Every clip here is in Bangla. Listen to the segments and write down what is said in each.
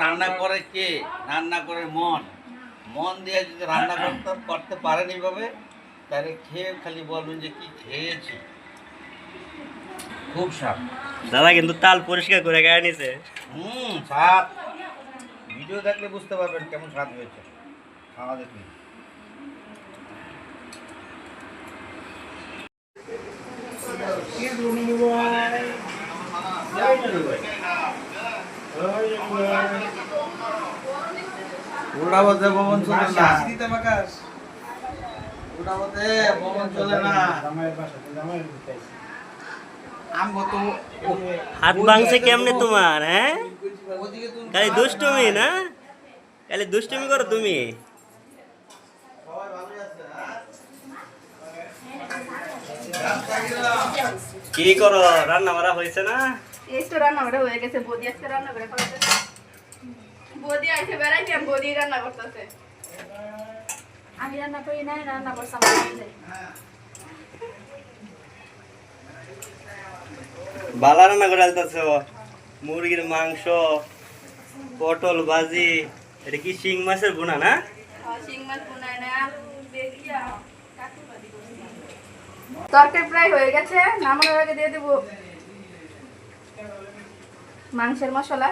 রান্না করে কে? রান্না করে মন। মন দিয়ে যদি রান্না করতে করতে পারেন এইভাবে তাহলে খেয়ে খালি বলবেন যে কি খেয়েছি। খুব স্বাদ। দাদা কিন্তু তাল পরিষ্কার করে গায়ে নিছে। হুম স্বাদ। ভিডিও দেখলে বুঝতে পারবেন কেমন স্বাদ হয়েছে। খাওয়া দেখুন। ভবন চলে না। ভবন চলে না। আমগো তো হাত ভাঙছে কেমনে তোমার হ্যাঁ? খালি দুষ্টুমি না? খালি দুষ্টুমি করো তুমি। হ্যাঁ? কি করো? রান্না বাড়া হয়েছে না? এই তো রান্না করে হয়ে গেছে বদি আজকে রান্না করে খাওয়াতে। বদি আইসে বেড়াইতে আমি বদি রান্না করতেছে। আমি রান্না করি না রান্না করছি আমার বালা রান্না করে আলতেছ মুরগির মাংস পটল ভাজি এটা কি শিং মাছের বোনা না? শিং মাছ বোনায় না। তরকারি প্রায় হয়ে গেছে নামানোর আগে দিয়ে দেবো। মাংসের মশলা।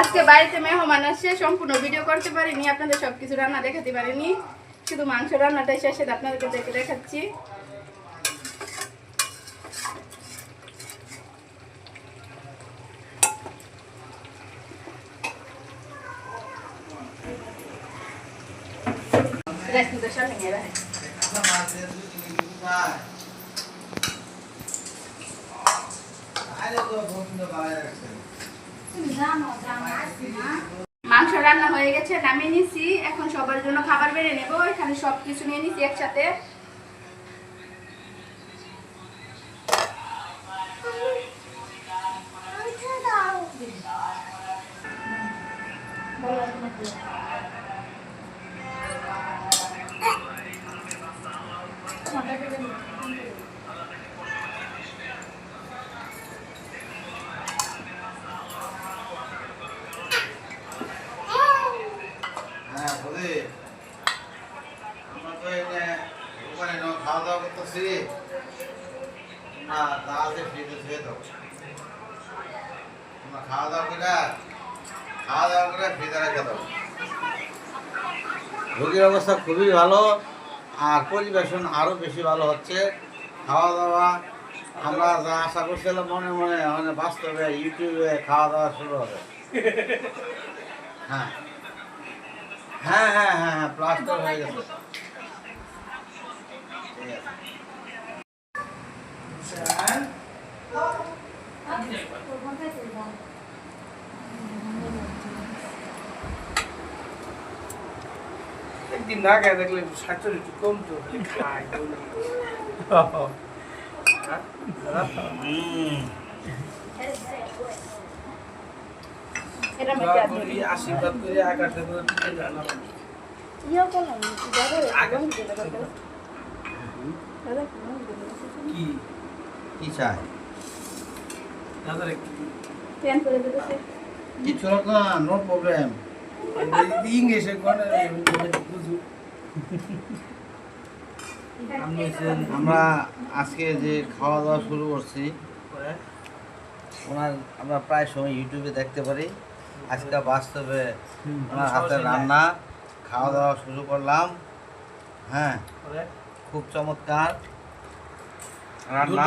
আজকে বাড়িতে মেহমান আসছে, সম্পূর্ণ ভিডিও করতে পারিনি, আপনাদের সব কিছু রান্না দেখাতে পারিনি। শুধু মাংস রান্নাটাই শেষে আপনাদেরকে দেখে দেখাচ্ছি। মাংস রান্না হয়ে গেছে নামিয়ে নিছি। এখন সবার জন্য খাবার বেড়ে নেব। এখানে সব কিছু নিয়ে নিছি একসাথে। হ্যাঁ বলি খাওয়া দাওয়া করতেছি। না তা আছে ফ্রিজে ধুয়ে দাও। খাওয়া দাওয়া করে খাওয়া দাওয়া করে ফ্রিজে রেখে দাও। রোগীর অবস্থা খুবই ভালো। আর পরিবেশন আরও বেশি ভালো হচ্ছে। খাওয়া দাওয়া আমরা যা আশা করছিলাম মনে মনে মানে বাস্তবে ইউটিউবে খাওয়া দাওয়া শুরু হবে। হ্যাঁ। হ্যাঁ হ্যাঁ হ্যাঁ হ্যাঁ প্লাস্টার হয়ে গেছে। ঠিক আছে। একদিন না খায় দেখলে স্বাস্থ্য একটু কম তো খায় আশীর্বাদ করে আকাশে কি? কি চাই? কিছু না নো প্রবলেম ইংলিশে আমরা আজকে যে খাওয়া দাওয়া শুরু করছি? ওনার আমরা প্রায় সময় ইউটিউবে দেখতে পারি। আজকে বাস্তবে ওনার হাতের সরাসরি রান্না খাওয়া দাওয়া শুরু করলাম। হ্যাঁ খুব চমৎকার রান্না।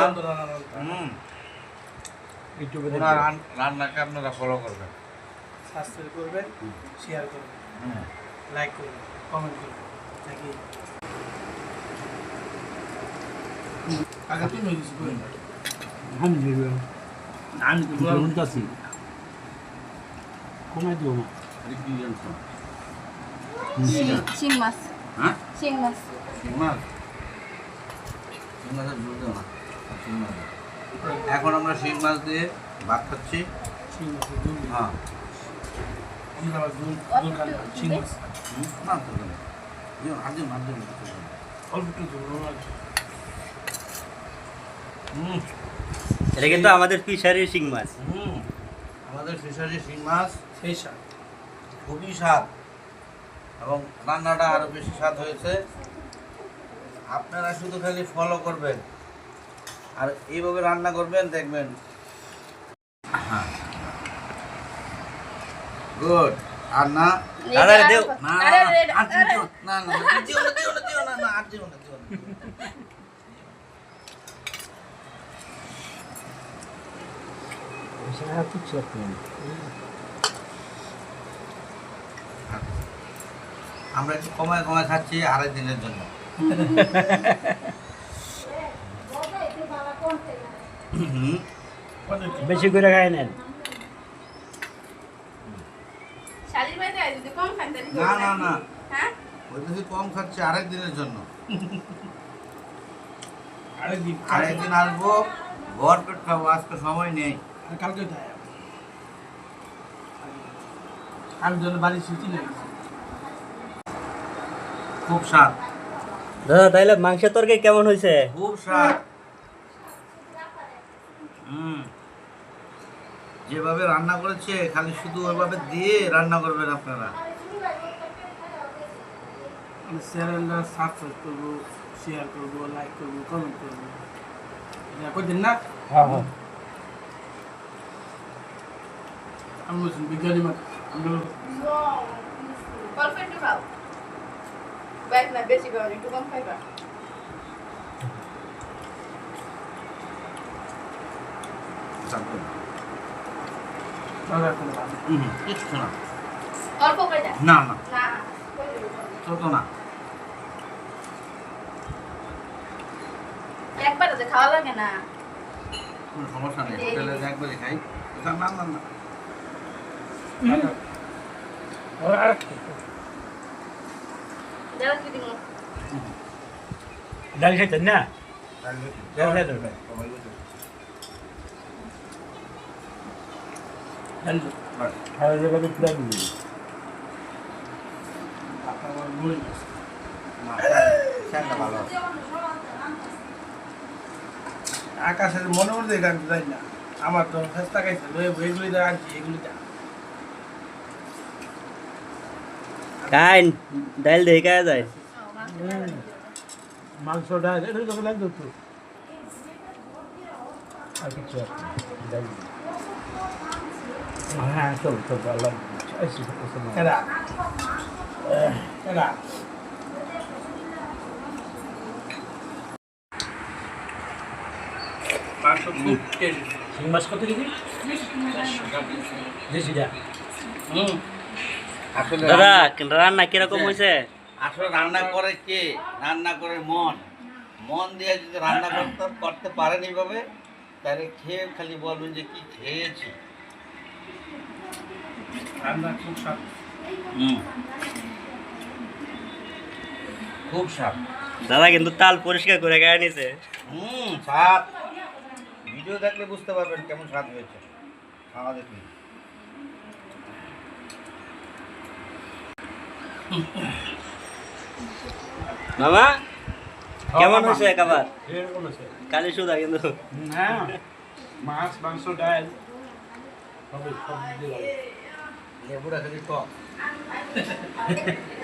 হুম। রান্নাকে আপনারা ফলো করবেন। সাবস্ক্রাইব করবেন শেয়ার করবেন লাইক করবেন কমেন্ট করবেন। নাকি? আগে তুমি কিছু করবেন আমি দেবো আমি তো দিও না শিং মাছ। হ্যাঁ? মাছ। মাছ? শিং মাছের ঝোল দেও না। এখন আমরা শিং মাছ দিয়ে ভাত খাচ্ছি। হ্যাঁ। এটা কিন্তু আমাদের ফিশারির শিং মাছ। হুম, আমাদের ফিশারি শিং মাছ। সেই স্বাদ। খুবই স্বাদ। এবং রান্নাটা আরও বেশি স্বাদ হয়েছে। আপনারা শুধু খালি ফলো করবেন। আর এইভাবে রান্না করবেন দেখবেন গুড আর না দাদা, দেও। না আরে, আরে, আর আরে, দিও না, না, না, দিও না, দিও না, দিও না, না, আর দিও না, দিও না। সারা কিছু আমরা একটু কমায় কমায় খাচ্ছি আড়াই দিনের জন্য। বেশি করে খাই নেন শালির বাড়িতে আয়, যদি কম খান তাহলে না না না। হ্যাঁ? ওই কম খাচ্ছি আরেক দিনের জন্য। আরেকদিন আরেক দিন আসব ঘর পেট খাব আজকে সময় নেই। কালকে তাই আমি জন্য বাড়ি সুচি লেগেছে খুব স্বাদ। দাদা তাইলে মাংসের তরকারি কেমন হয়েছে? খুব স্বাদ। হুম। যেভাবে রান্না করেছে খালি শুধু ওইভাবে দিয়ে রান্না করবেন আপনারা। আমি চ্যানেলটা সাবস্ক্রাইব করব শেয়ার করব লাইক করব কমেন্ট করব। এটা করছেন না? হ্যাঁ হ্যাঁ। আমি বলছেন বিজ্ঞানী মা আমরা অল্প একটু খাও বাইক না বেশি একটু কম খাইবা। না। না ছোট না। যে খাওয়া লাগে না। কোনো সমস্যা নেই হোটেলে একবারই খাই। না না না না। যারা কি? দিব? ডাল খাইতেন না? ডাল খাইতেন খাওয়া যাবে পুরা দিবি ফ্যানটা ভালো। আকাশের মনে মনে এটা আমি যাই না। আমার তো চেষ্টা খাইছে এগুলি যা আনছি এগুলি যা। কাইন ডাইল খাওয়া যায়। মাংস ডাল তো লাগতো তো। আর কিছু। হ্যাঁ চল চল আইসি এরা এরা। মাংস খুব টেস্ট শিং মাছ কত কেজি? দেশিটা। হুম। আসলে দাদা রান্না- কীরকম হয়েছে? আসলে রান্না করে কে? রান্না করে মন। মন দিয়ে যদি রান্না করতে করতে পারেন এইভাবে তাহলে খেয়ে খালি বলবেন যে কি খেয়েছি। রান্না খুব স্বাদ। হুম। খুব স্বাদ। দাদা কিন্তু তাল পরিষ্কার করে খাওয়া নিছে। হুম স্বাদ। ভিডিও দেখলে বুঝতে পারবেন কেমন স্বাদ হয়েছে। খাওয়া দেখি মামা কেমন হয়েছে খাবার? কালি সুদা কিন্তু। মাছ মাংস ডাল লেবুটা খালি টক